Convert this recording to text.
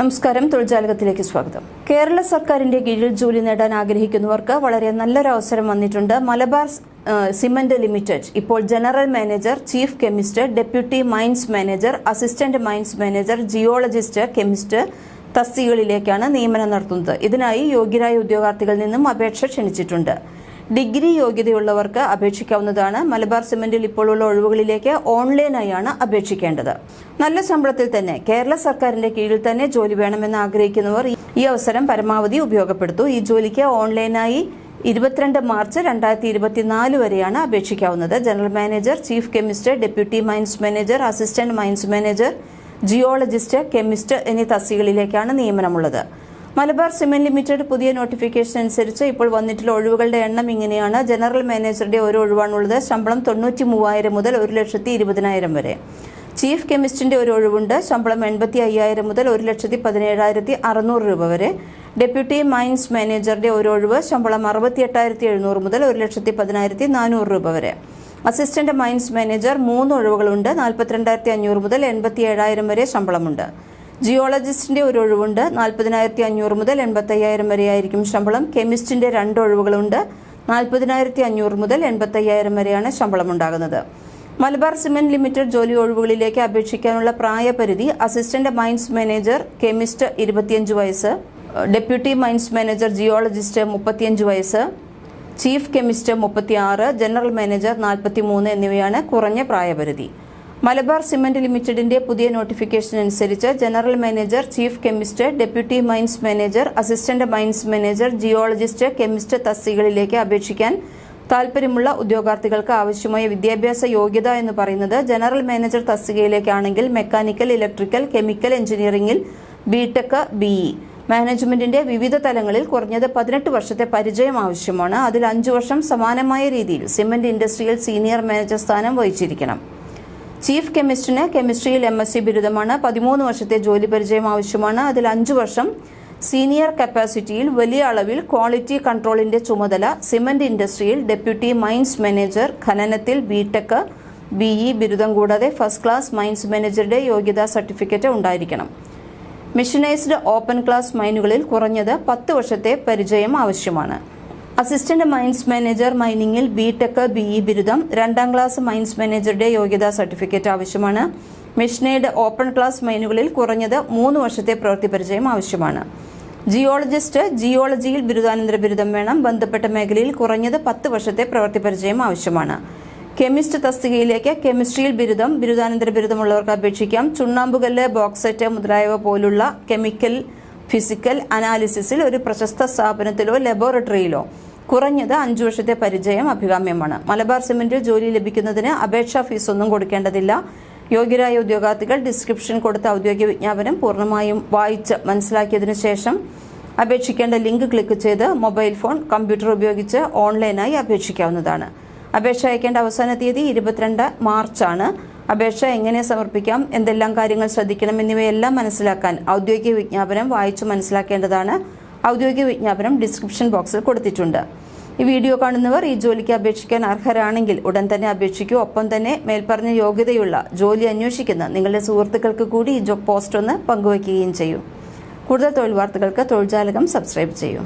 നമസ്കാരം. തൊഴിൽജാലകത്തിലേക്ക് സ്വാഗതം. കേരള സർക്കാരിന്റെ കീഴിൽ ജോലി നേടാൻ ആഗ്രഹിക്കുന്നവർക്ക് വളരെ നല്ലൊരു അവസരം വന്നിട്ടുണ്ട്. Malabar cement limited. ഇപ്പോൾ general manager chief chemist deputy mines manager assistant mines manager geologist chemist തസ്തികകളിലേക്കാണ് നിയമനം നടത്തുന്നത്. ഇതിനായി യോഗ്യരായ ഉദ്യോഗാർത്ഥികളിൽ നിന്നും അപേക്ഷ ക്ഷണിച്ചിട്ടുണ്ട്. ഡിഗ്രി യോഗ്യതയുള്ളവർക്ക് അപേക്ഷിക്കാവുന്നതാണ്. മലബാർ സിമന്റിൽ ഇപ്പോഴുള്ള ഒഴിവുകളിലേക്ക് ഓൺലൈനായാണ് അപേക്ഷിക്കേണ്ടത്. നല്ല ശമ്പളത്തിൽ തന്നെ കേരള സർക്കാരിന്റെ കീഴിൽ തന്നെ ജോലി വേണമെന്ന് ആഗ്രഹിക്കുന്നവർ ഈ അവസരം പരമാവധി ഉപയോഗപ്പെടുത്തു. ഈ ജോലിക്ക് ഓൺലൈനായി ഇരുപത്തിരണ്ട് മാർച്ച് രണ്ടായിരത്തി ഇരുപത്തിനാല് വരെയാണ് അപേക്ഷിക്കാവുന്നത്. General manager chief chemist deputy mines manager assistant mines manager geologist chemist എന്നീ തസ്തികളിലേക്കാണ് നിയമനമുള്ളത്. മലബാർ സിമെന്റ് ലിമിറ്റഡ് പുതിയ നോട്ടിഫിക്കേഷൻ അനുസരിച്ച് ഇപ്പോൾ വന്നിട്ടുള്ള ഒഴിവുകളുടെ എണ്ണം ഇങ്ങനെയാണ്. ജനറൽ മാനേജറുടെ ഒരു ഒഴിവാണുള്ളത്. ശമ്പളം തൊണ്ണൂറ്റി മൂവായിരം മുതൽ ഒരു ലക്ഷത്തി ഇരുപതിനായിരം വരെ. ചീഫ് കെമിസ്റ്റിന്റെ ഒരു ഒഴിവുണ്ട്. ശമ്പളം എൺപത്തി അയ്യായിരം മുതൽ ഒരു ലക്ഷത്തി പതിനേഴായിരത്തി അറുന്നൂറ് രൂപ വരെ. ഡെപ്യൂട്ടി മൈൻസ് മാനേജറുടെ ഒരു ഒഴിവ്. ശമ്പളം അറുപത്തി എട്ടായിരത്തി എഴുന്നൂറ് മുതൽ ഒരു ലക്ഷത്തി പതിനായിരത്തി നാനൂറ് രൂപ വരെ. അസിസ്റ്റന്റ് മൈൻസ് മാനേജർ മൂന്ന് ഒഴിവുകളുണ്ട്. നാൽപ്പത്തിരണ്ടായിരത്തി അഞ്ഞൂറ് മുതൽ എൺപത്തി ഏഴായിരം വരെ ശമ്പളമുണ്ട്. ജിയോളജിസ്റ്റിന്റെ ഒരു ഒഴിവുണ്ട്. നാൽപ്പതിനായിരത്തി അഞ്ഞൂറ് മുതൽ അയ്യായിരം വരെയായിരിക്കും ശമ്പളം. കെമിസ്റ്റിന്റെ രണ്ട് ഒഴിവുകളുണ്ട്. നാൽപ്പതിനായിരത്തി അഞ്ഞൂറ് മുതൽ എൺപത്തി അയ്യായിരം വരെയാണ് ശമ്പളം ഉണ്ടാകുന്നത് മലബാർ സിമന്റ് ലിമിറ്റഡ് ജോലി ഒഴിവുകളിലേക്ക് അപേക്ഷിക്കാനുള്ള പ്രായപരിധി അസിസ്റ്റന്റ് മൈൻസ് മാനേജർ കെമിസ്റ്റ് ഇരുപത്തിയഞ്ച് വയസ്സ് ഡെപ്യൂട്ടി മൈൻസ് മാനേജർ ജിയോളജിസ്റ്റ് മുപ്പത്തിയഞ്ച് വയസ്സ് ചീഫ് കെമിസ്റ്റ് മുപ്പത്തിയാറ് ജനറൽ മാനേജർ നാൽപ്പത്തി മൂന്ന് എന്നിവയാണ് കുറഞ്ഞ പ്രായപരിധി. മലബാർ സിമന്റ് ലിമിറ്റഡിന്റെ പുതിയ നോട്ടിഫിക്കേഷൻ അനുസരിച്ച് general manager chief chemist deputy mines manager assistant mines manager geologist chemist തസ്തികകളിലേക്ക് അപേക്ഷിക്കാൻ താൽപര്യമുള്ള ഉദ്യോഗാർത്ഥികൾക്ക് ആവശ്യമായ വിദ്യാഭ്യാസ യോഗ്യത എന്ന് പറയുന്നത് ജനറൽ മാനേജർ തസ്തികയിലേക്കാണെങ്കിൽ മെക്കാനിക്കൽ ഇലക്ട്രിക്കൽ കെമിക്കൽ എഞ്ചിനീയറിംഗിൽ ബിടെക് ബിഇ. മാനേജ്മെന്റിന്റെ വിവിധ തലങ്ങളിൽ കുറഞ്ഞത് പതിനെട്ട് വർഷത്തെ പരിചയം ആവശ്യമാണ്. അതിൽ അഞ്ചു വർഷം സമാനമായ രീതിയിൽ സിമന്റ് ഇൻഡസ്ട്രിയിൽ സീനിയർ മാനേജർ സ്ഥാനം വഹിച്ചിരിക്കണം. ചീഫ് കെമിസ്റ്റിന് കെമിസ്ട്രിയിൽ എം എസ് സി ബിരുദമാണ്. പതിമൂന്ന് വർഷത്തെ ജോലി പരിചയം ആവശ്യമാണ്. അതിൽ അഞ്ചു വർഷം സീനിയർ കപ്പാസിറ്റിയിൽ വലിയ അളവിൽ ക്വാളിറ്റി കൺട്രോളിന്റെ ചുമതല സിമന്റ് ഇൻഡസ്ട്രിയിൽ ഡെപ്യൂട്ടി മൈൻസ് മാനേജർ ഖനനത്തിൽ ബിടെക് ബിഇ ബിരുദം കൂടാതെ ഫസ്റ്റ് ക്ലാസ് മൈൻസ് മാനേജറുടെ യോഗ്യതാ സർട്ടിഫിക്കറ്റ് ഉണ്ടായിരിക്കണം. മെഷീനൈസ്ഡ് ഓപ്പൺ ക്ലാസ് മൈനുകളിൽ കുറഞ്ഞത് പത്ത് വർഷത്തെ പരിചയം ആവശ്യമാണ്. അസിസ്റ്റന്റ് മൈൻസ് മാനേജർ മൈനിങ്ങിൽ ബി ടെക് ബിഇ ബിരുദം രണ്ടാം ക്ലാസ് മൈൻസ് മാനേജറുടെ യോഗ്യതാ സർട്ടിഫിക്കറ്റ് ആവശ്യമാണ്. മിഷനേഡ് ഓപ്പൺ ക്ലാസ് മൈനുകളിൽ കുറഞ്ഞത് മൂന്ന് വർഷത്തെ പ്രവൃത്തി പരിചയം ആവശ്യമാണ്. ജിയോളജിസ്റ്റ് ജിയോളജിയിൽ ബിരുദാനന്തര ബിരുദം വേണം. ബന്ധപ്പെട്ട മേഖലയിൽ കുറഞ്ഞത് പത്ത് വർഷത്തെ പ്രവൃത്തി പരിചയം ആവശ്യമാണ്. കെമിസ്റ്റ് തസ്തികയിലേക്ക് കെമിസ്ട്രിയിൽ ബിരുദം ബിരുദാനന്തര ബിരുദമുള്ളവർക്ക് അപേക്ഷിക്കാം. ചുണ്ണാമ്പുകല്ല് ബോക്സൈറ്റ് മുതലായവ പോലുള്ള കെമിക്കൽ ഫിസിക്കൽ അനാലിസിസിൽ ഒരു പ്രശസ്ത സ്ഥാപനത്തിലോ ലബോറട്ടറിയിലോ കുറഞ്ഞത് അഞ്ചു വർഷത്തെ പരിചയം അഭികാമ്യമാണ്. മലബാർ സിമന്റിൽ ജോലി ലഭിക്കുന്നതിന് അപേക്ഷാ ഫീസ് ഒന്നും കൊടുക്കേണ്ടതില്ല. യോഗ്യരായ ഉദ്യോഗാർത്ഥികൾ ഡിസ്ക്രിപ്ഷൻ കൊടുത്ത ഔദ്യോഗിക വിജ്ഞാപനം പൂർണമായും വായിച്ച് മനസ്സിലാക്കിയതിനു ശേഷം അപേക്ഷിക്കേണ്ട ലിങ്ക് ക്ലിക്ക് ചെയ്ത് മൊബൈൽ ഫോൺ കമ്പ്യൂട്ടർ ഉപയോഗിച്ച് ഓൺലൈനായി അപേക്ഷിക്കാവുന്നതാണ്. അപേക്ഷ അയക്കേണ്ട അവസാന തീയതി ഇരുപത്തിരണ്ട് മാർച്ചാണ്. അപേക്ഷ എങ്ങനെ സമർപ്പിക്കാം എന്തെല്ലാം കാര്യങ്ങൾ ശ്രദ്ധിക്കണം എന്നിവയെല്ലാം മനസ്സിലാക്കാൻ ഔദ്യോഗിക വിജ്ഞാപനം വായിച്ചു മനസ്സിലാക്കേണ്ടതാണ്. ഔദ്യോഗിക വിജ്ഞാപനം ഡിസ്ക്രിപ്ഷൻ ബോക്സിൽ കൊടുത്തിട്ടുണ്ട്. ഈ വീഡിയോ കാണുന്നവർ ഈ ജോലിക്ക് അപേക്ഷിക്കാൻ അർഹരാണെങ്കിൽ ഉടൻ തന്നെ അപേക്ഷിക്കൂ. ഒപ്പം തന്നെ മേൽപ്പറഞ്ഞ യോഗ്യതയുള്ള ജോലി അന്വേഷിക്കുന്ന നിങ്ങളുടെ സുഹൃത്തുക്കൾക്ക് കൂടി ഈ ജോബ് പോസ്റ്റ് ഒന്ന് പങ്കുവയ്ക്കുകയും ചെയ്യൂ. കൂടുതൽ തൊഴിൽ വാർത്തകൾക്ക് തൊഴിൽ ജാലകം സബ്സ്ക്രൈബ് ചെയ്യൂ.